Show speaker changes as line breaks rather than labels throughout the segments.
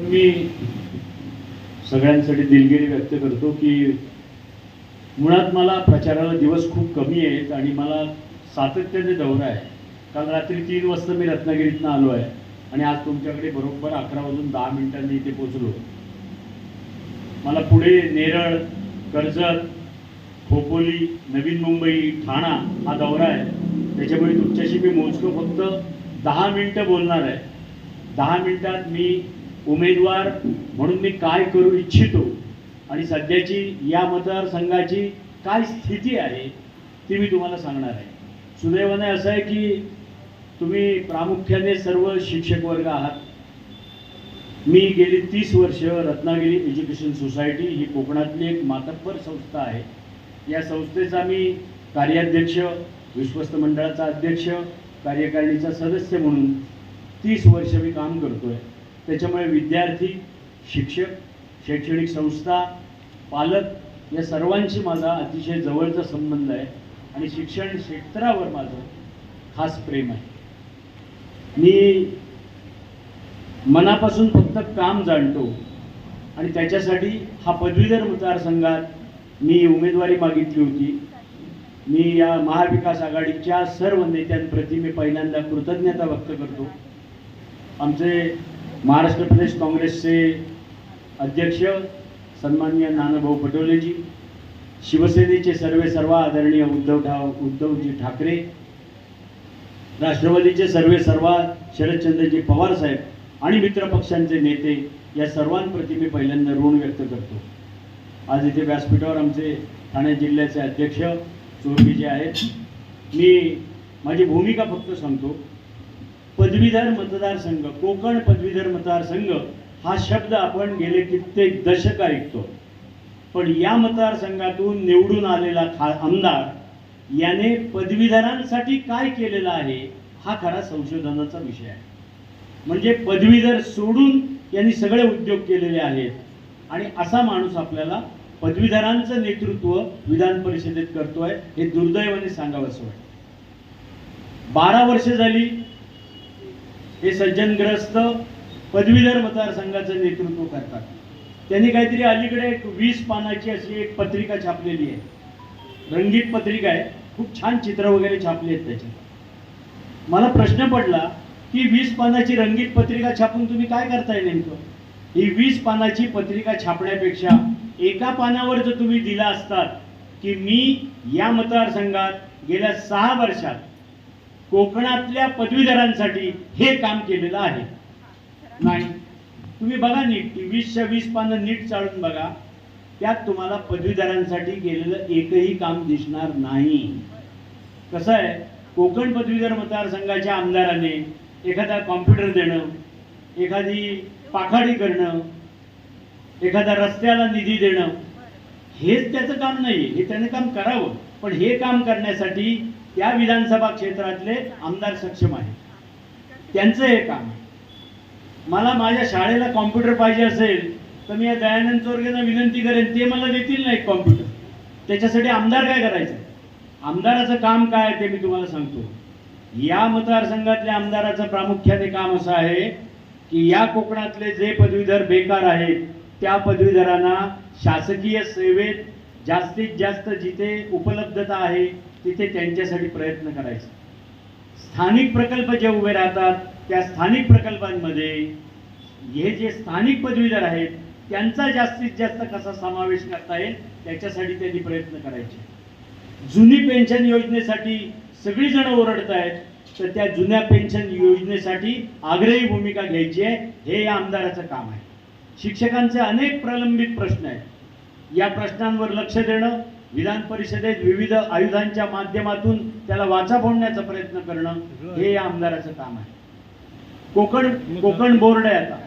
मी सगळ्यांसाठी दिलगिरी व्यक्त करतो की मुळात मला प्रचाराला दिवस खूप कमी आहेत आणि मला सातत्याने दौरा आहे. काल रात्री तीन वाजता मी रत्नागिरीतनं आलो आहे आणि आज तुमच्याकडे बरोबर अकरा वाजून दहा मिनिटांनी इथे पोचलो मला पुढे नेरळ कर्जत खोपोली नवीन मुंबई ठाणा हा दौरा आहे. त्याच्यामुळे तुमच्याशी मी मोजकं फक्त दहा मिनटं बोलणार आहे. दहा मिनिटात मी उमेदवार म्हणून मी काय करू इच्छितो आणि सध्याची या मतदारसंघाची काय स्थिती आहे ती मी तुम्हाला सांगणार आहे. सुदैवाने असं आहे की तुम्ही प्रामुख्याने सर्व शिक्षक वर्ग आहात. मी गेली तीस वर्ष रत्नागिरी एज्युकेशन सोसायटी ही कोकणातली एक मातब्बर संस्था आहे. या संस्थेचा मी कार्याध्यक्ष विश्वस्त मंडळाचा अध्यक्ष कार्यकारिणीचा सदस्य म्हणून तीस वर्ष मी काम करतो आहे त्याच्यामुळे विद्यार्थी शिक्षक शैक्षणिक संस्था पालक या सर्वांशी माझा अतिशय जवळचा संबंध आहे आणि शिक्षण क्षेत्रावर माझं खास प्रेम आहे. मी मनापासून फक्त काम जाणतो आणि त्याच्यासाठी हा पदवीधर मतदारसंघात मी उमेदवारी मागितली होती. मी या महाविकास आघाडीच्या सर्व नेत्यांप्रती मी पहिल्यांदा कृतज्ञता व्यक्त करतो. आमचे महाराष्ट्र प्रदेश काँग्रेसचे अध्यक्ष सन्माननीय नानाभाऊ पटोलेजी शिवसेनेचे सर्वे सर्व आदरणीय उद्धव ठा उद्धवजी ठाकरे राष्ट्रवादीचे सर्वे सर्व शरदचंद्रजी पवार साहेब आणि मित्रपक्षांचे नेते या सर्वांप्रती मी पहिल्यांदा ऋण व्यक्त करतो. आज इथे व्यासपीठावर आमचे ठाणे जिल्ह्याचे अध्यक्ष चोरगी जे आहेत. मी माझी भूमिका फक्त सांगतो. पदवीधर मतदारसंघ कोकण पदवीधर मतदारसंघ हा शब्द आपण गेले कित्येक दशक ऐकतो. पण या मतदारसंघातून निवडून आलेला खा आमदार याने पदवीधरांसाठी काय केलेलं आहे हा खरा संशोधनाचा विषय आहे. म्हणजे पदवीधर सोडून यांनी सगळे उद्योग केलेले आहेत आणि असा माणूस आपल्याला पदवीधरांचं नेतृत्व विधान परिषदेत करतोय हे दुर्दैवाने सांगावं असं वाटतं. बारा वर्ष झाली हे सज्जनग्रस्त पदवीधर मतदारसंघाचं नेतृत्व करतात. त्यांनी काहीतरी अलीकडे एक वीस पानाची अशी एक पत्रिका छापलेली आहे. रंगीत पत्रिका आहे. खूप छान चित्र वगैरे छापली आहेत त्याच्यात. मला प्रश्न पडला की वीस पानाची रंगीत पत्रिका छापून तुम्ही काय करताय नेमकं? ही वीस पानाची पत्रिका छापण्यापेक्षा एका पानावर जर तुम्ही दिला असतात की मी या मतदारसंघात गेल्या सहा वर्षात कोकणातल्या पदवीधरांसाठी हे काम केलेलं आहे. नाही तुम्ही बघा नीट वीसशे वीस पानं नीट चाळून बघा. त्यात तुम्हाला पदवीधरांसाठी केलेलं एकही काम दिसणार नाही. कसं आहे कोकण पदवीधर मतदारसंघाच्या आमदाराने एखादा कॉम्प्युटर देणं एखादी पाखाडी करणं एखाद्या रस्त्याला निधी देणं हेच त्याचं काम नाही हे त्याने काम करावं. पण हे काम करण्यासाठी त्या विधानसभा क्षेत्रातले आमदार सक्षम आहे त्यांचं हे काम मला माझ्या शाळेला कॉम्प्युटर पाहिजे असेल तर मी या दयानंद चोरगेंना विनंती करेन ते मला देतील ना एक कॉम्प्युटर त्याच्यासाठी आमदार काय करायचं? आमदाराचं काम काय आहे ते मी तुम्हाला सांगतो. या मतदारसंघातल्या आमदाराचं प्रामुख्याने काम असं आहे की या कोकणातले जे पदवीधर बेकार आहेत त्या पदवीधरांना शासकीय सेवेत जास्तीत जास्त जिथे उपलब्धता आहे तिथे त्यांच्यासाठी प्रयत्न करायचे. स्थानिक प्रकल्प जे उभे राहतात त्या स्थानिक प्रकल्पांमध्ये हे जे स्थानिक पदवीधर आहेत त्यांचा जास्तीत जास्त कसा समावेश करता येईल त्याच्यासाठी त्यांनी प्रयत्न करायचे. जुनी पेन्शन योजनेसाठी सगळी जण ओरडत आहेत तर त्या जुन्या पेन्शन योजनेसाठी आग्रही भूमिका घ्यायची आहे हे या आमदाराचं काम आहे. शिक्षकांचे अनेक प्रलंबित प्रश्न आहेत. या प्रश्नांवर लक्ष देणं विधान परिषदेत विविध आयुधांच्या माध्यमातून त्याला वाचा फोडण्याचा प्रयत्न करणं हे या आमदाराचं काम आहे. कोकण कोकण बोर्ड आहे आता.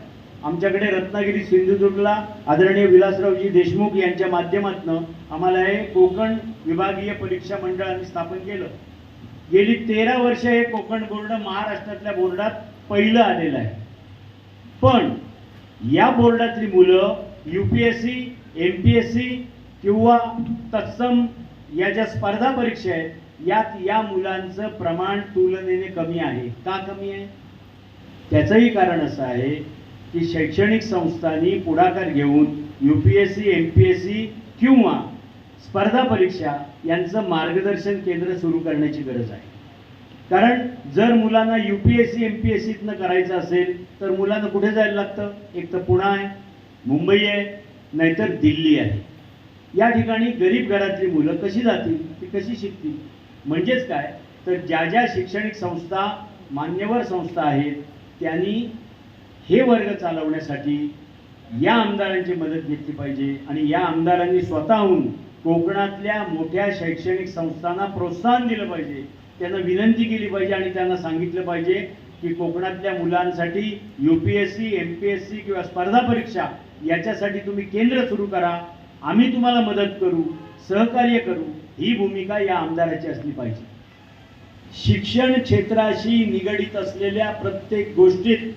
आमच्याकडे रत्नागिरी सिंधुदुर्गला आदरणीय विलासरावजी देशमुख यांच्या माध्यमातून आम्हाला हे कोकण विभागीय परीक्षा मंडळाने स्थापन केलं. गेली तेरा वर्ष हे कोकण बोर्ड महाराष्ट्रातल्या बोर्डात पहिलं आलेलं आहे. पण या बोर्डातली मुलं U P S C M P S C किंवा तत्सम या ज्या स्पर्धा परीक्षा आहेत यात या मुलांचं प्रमाण तुलनेने कमी आहे. का कमी आहे? त्याचंही कारण असं आहे की शैक्षणिक संस्थांनी पुढाकार घेऊन U P S C M P S C किंवा स्पर्धा परीक्षा यांचं मार्गदर्शन केंद्र सुरू करण्याची गरज आहे. कारण जर मुलांना U P S C M P S सीतनं करायचं असेल तर मुलांना कुठे जायला लागतं? एक तर पुणे आहे मुंबई आहे नाहीतर दिल्ली आहे. या ठिकाणी गरीब घरातली मुलं कशी जातील? ती कशी शिकतील? म्हणजेच काय? तर ज्या ज्या शैक्षणिक संस्था मान्यवर संस्था आहेत त्यांनी हे वर्ग चालवण्यासाठी या आमदारांची मदत घेतली पाहिजे आणि या आमदारांनी स्वतःहून कोकणातल्या मोठ्या शैक्षणिक संस्थांना प्रोत्साहन दिलं पाहिजे. त्यांना विनंती केली पाहिजे आणि त्यांना सांगितलं पाहिजे की कोकणातल्या मुलांसाठी U P S C M P S C किंवा स्पर्धा परीक्षा याच्यासाठी तुम्ही केंद्र सुरू करा. आम्ही तुम्हाला मदत करू सहकार्य करू. ही भूमिका या आमदाराची असली पाहिजे. शिक्षण क्षेत्राशी निगडित असलेल्या प्रत्येक गोष्टीत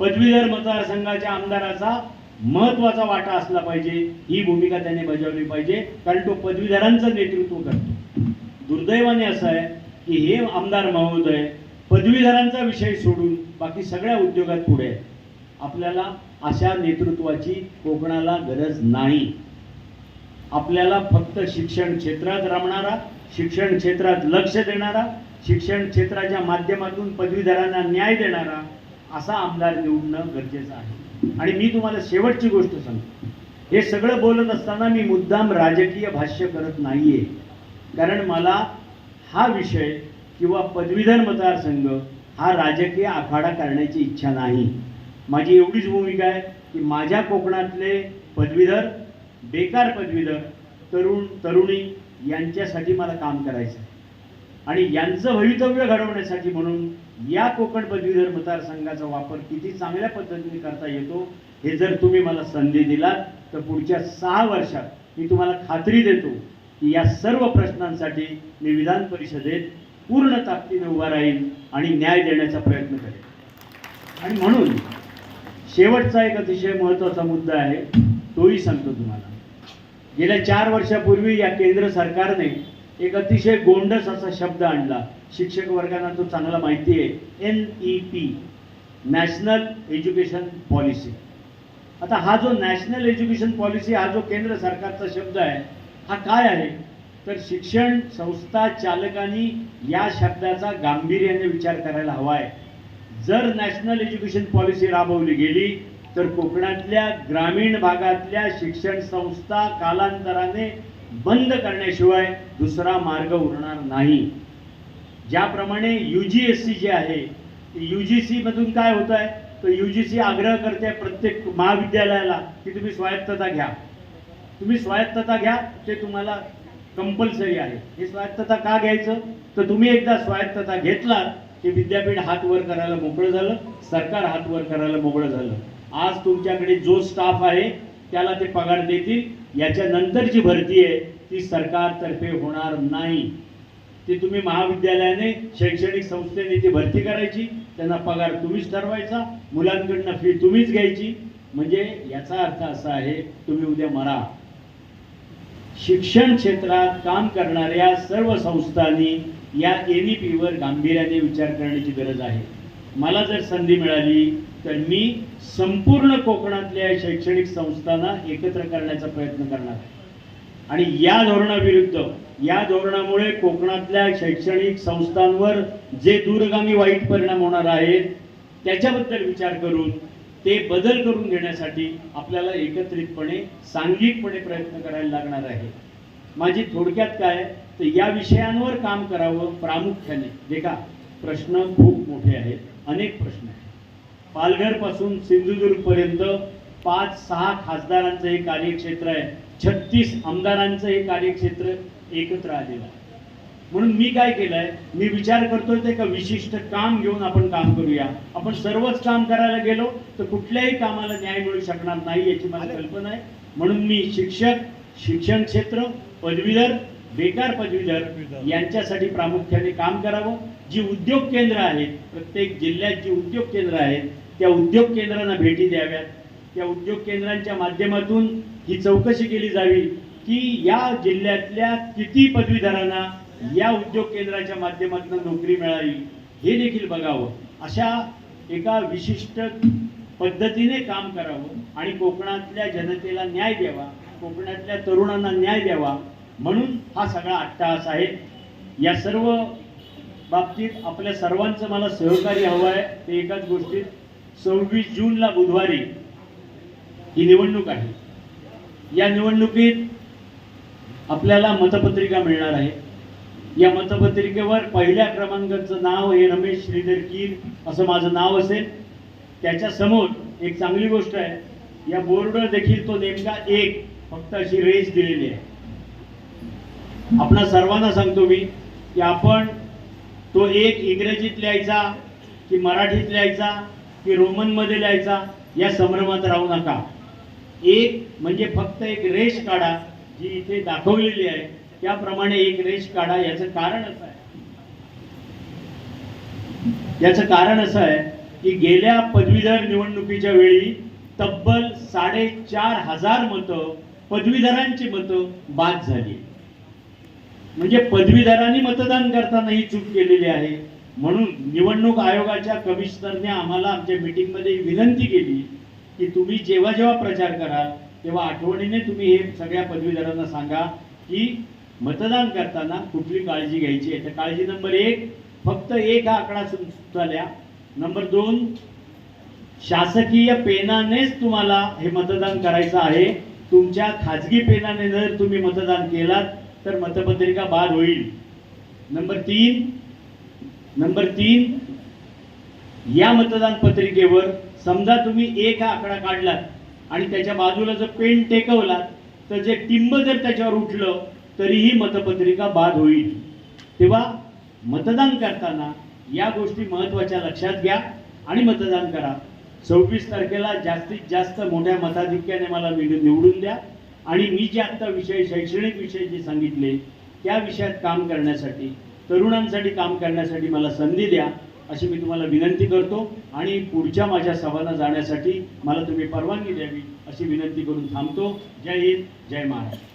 पदवीधर मतदारसंघाच्या आमदाराचा महत्त्वाचा वाटा असला पाहिजे. ही भूमिका त्याने बजावली पाहिजे. कारण तो पदवीधरांचं नेतृत्व करतो. दुर्दैवाने असं आहे की हे आमदार महोदय पदवीधरांचा विषय सोडून बाकी सगळ्या उद्योगात पुढे आहे आपल्याला अशा नेतृत्वाची कोकणाला गरज नाही. आपल्याला फक्त शिक्षण क्षेत्रात रमणारा शिक्षण क्षेत्रात लक्ष देणारा शिक्षण क्षेत्राच्या माध्यमातून पदवीधरांना न्याय देणारा असा आमदार निवडणं गरजेचं आहे. आणि मी तुम्हाला शेवटची गोष्ट सांगतो. हे सगळं बोलत असताना मी मुद्दाम राजकीय भाष्य करत नाहीये. कारण मला हा विषय किंवा पदवीधर मतदारसंघ हा राजकीय आखाडा करण्याची इच्छा नाही. माझी एवढीच भूमिका आहे की माझ्या कोकणातले पदवीधर बेकार पदवीधर तरुण तरुणी यांच्यासाठी मला काम करायचं आहे. आणि यांचं भवितव्य घडवण्यासाठी म्हणून या कोकण पदवीधर मतदारसंघाचा वापर किती चांगल्या पद्धतीने करता येतो हे जर तुम्ही मला संधी दिलात तर पुढच्या सहा वर्षात मी तुम्हाला खात्री देतो की या सर्व प्रश्नांसाठी मी विधान परिषदेत पूर्ण ताकदीने उभा राहील आणि न्याय देण्याचा प्रयत्न करेन. आणि म्हणून शेवटचा एक अतिशय महत्त्वाचा मुद्दा आहे तोही सांगतो तुम्हाला. गेल्या चार वर्षापूर्वी या केंद्र सरकारने एक अतिशय गोंडस असा शब्द आणला. शिक्षक वर्गांना तो चांगला माहिती आहे N E P national education policy आता हा जो नॅशनल एज्युकेशन पॉलिसी हा जो केंद्र सरकारचा शब्द आहे हा काय आहे? तर शिक्षण संस्था चालकांनी या शब्दाचा गांभीर्याने विचार करायला हवा आहे. जर नॅशनल एज्युकेशन पॉलिसी राबवली गेली तर कोकणातल्या ग्रामीण भागातल्या शिक्षण संस्था कालांतराने बंद करण्याशिवाय दुसरा मार्ग उरणार नाही. ज्याप्रमाणे यू जी एस सी जे आहे यू जी सी मधून काय होत आहे तर यू जी सी आग्रह करते प्रत्येक महाविद्यालयाला की तुम्ही स्वायत्तता घ्या. तुम्ही स्वायत्तता घ्या ते तुम्हाला कंपल्सरी आहे. हे स्वायत्तता का घ्यायचं? तर तुम्ही एकदा स्वायत्तता घेतलात की विद्यापीठ हात वर करायला मोकळं झालं सरकार हात वर करायला मोकळं झालं. आज तुमच्याकडे जो स्टाफ आहे त्याला ते पगार देतील. याच्या नंतरची भरती आहे ती सरकारतर्फे होणार नाही. ती तुम्ही महाविद्यालयाने शैक्षणिक संस्थेने ती भरती करायची. त्यांना पगार तुम्हीच ठरवायचा. मुलांकडनं फी तुम्हीच घ्यायची. म्हणजे याचा अर्थ असा आहे तुम्ही उद्या मरा. शिक्षण क्षेत्रात काम करणाऱ्या सर्व संस्थांनी या एन ई पीवर गांभीर्याने विचार करण्याची गरज आहे. मला जर संधी मिळाली तर मी संपूर्ण कोकणातल्या शैक्षणिक संस्थांना एकत्र करण्याचा प्रयत्न करणार आहे. आणि या धोरणाविरुद्ध या धोरणामुळे कोकणातल्या शैक्षणिक संस्थांवर जे दूरगामी वाईट परिणाम होणार आहेत त्याच्याबद्दल विचार करून ते बदल करून घेण्यासाठी आपल्याला एकत्रितपणे सांघिकपणे प्रयत्न करायला लागणार आहे. माझी थोडक्यात काय तर या विषयांवर काम करावं प्रामुख्याने. जे का प्रश्न खूप मोठे आहेत. अनेक प्रश्न आहेत. पालघरपासून सिंधुदुर्ग पर्यंत पाच सहा खासदारांचं हे कार्यक्षेत्र आहे. छत्तीस आमदारांचं हे कार्यक्षेत्र एकत्र आलेलं आहे. म्हणून मी काय केलंय? मी विचार करतोय ते एका विशिष्ट काम घेऊन आपण काम करूया. आपण सर्वच काम करायला गेलो तर कुठल्याही कामाला न्याय मिळू शकणार नाही याची मला कल्पना आहे. म्हणून मी शिक्षक शिक्षण क्षेत्र पदवीधर बेकार पदवीधर यांच्यासाठी प्रामुख्याने काम करावं. जी उद्योग केंद्र आहेत प्रत्येक जिल्ह्यात जी उद्योग केंद्र आहेत त्या उद्योग केंद्रांना भेटी द्याव्यात. त्या उद्योग केंद्रांच्या माध्यमातून ही चौकशी केली जावी की या जिल्ह्यातल्या किती पदवीधरांना या उद्योग केंद्राच्या माध्यमातून नोकरी मिळाली हे देखील बघावं. अशा एका विशिष्ट पद्धतीने काम करावं आणि कोकणातल्या जनतेला न्याय द्यावा कोकणातल्या तरुणांना न्याय द्यावा म्हणून हा सगळा अट्टहास आहे. या सर्व बाबतीत आपल्या सर्वांचं मला सहकार्य हवं आहे. ते एकाच गोष्टीत सव्वीस जूनला बुधवारी ही निवडणूक आहे. या निवडणुकीत आपल्याला मतपत्रिका मिळणार आहे. या मतपत्रिकेवर पहिल्या क्रमांकाचं नाव हे रमेश श्रीधर कीर असं माझं नाव असेल. त्याच्यासमोर एक चांगली गोष्ट आहे. या बोर्डवर देखील तो नेमका एक फक्त अशी रेस दिलेली आहे. आपणा सर्वांना सांगतो मी की आपण तो एक इंग्रजीत लिहायचा की मराठीत लिहायचा की रोमनमध्ये लिहायचा या संभ्रमात राहू नका. एक म्हणजे फक्त एक रेष काढा जी इथे दाखवलेली आहे. त्याप्रमाणे एक रेष काढा याचं कारण असं आहे. याचं कारण असं आहे की गेल्या पदवीधर निवडणुकीच्या वेळी तब्बल साडेचार हजार मतं पदवीधरांची मतं बाद झाली. म्हणजे पदवीधरांनी मतदान करताना ही चूक केलेली आहे. म्हणून निवडणूक आयोगाच्या कमिशनरने आम्हाला आमच्या मीटिंगमध्ये विनंती केली की तुम्ही जेव्हा जेव्हा प्रचार कराल तेव्हा आठवणीने तुम्ही हे सगळ्या पदवीधरांना सांगा की मतदान करताना कुठली काळजी घ्यायची आहे. तर काळजी नंबर एक फक्त एक हा आकडा सुचल्या. नंबर दोन शासकीय पेनानेच तुम्हाला हे मतदान करायचं आहे. तुमच्या खाजगी पेनाने जर तुम्ही मतदान केलात तर मतपत्रिका बाद होईल. नंबर तीन नंबर तीन या मतदान पत्रिकेवर समजा तुम्ही एक हा आकडा काढलात आणि त्याच्या बाजूला जर पेन टेकवला तर जे टिंब जर त्याच्यावर उठलं तरीही मतपत्रिका बाद होईल. तेव्हा मतदान करताना या गोष्टी महत्त्वाच्या लक्षात घ्या आणि मतदान करा. सव्वीस तारखेला जास्तीत जास्त मोठ्या मताधिक्याने मला निवडून द्या. आणि मी जे आत्ता विषय शैक्षणिक विषय जे सांगितले त्या विषयात काम करण्यासाठी तरुणांसाठी काम करण्यासाठी मला संधी द्या अशी मी तुम्हाला विनंती करतो. आणि पुढच्या माझ्या सभांना जाण्यासाठी मला तुम्ही परवानगी द्यावी अशी विनंती करून थांबतो. जय हिंद जय महाराष्ट्र.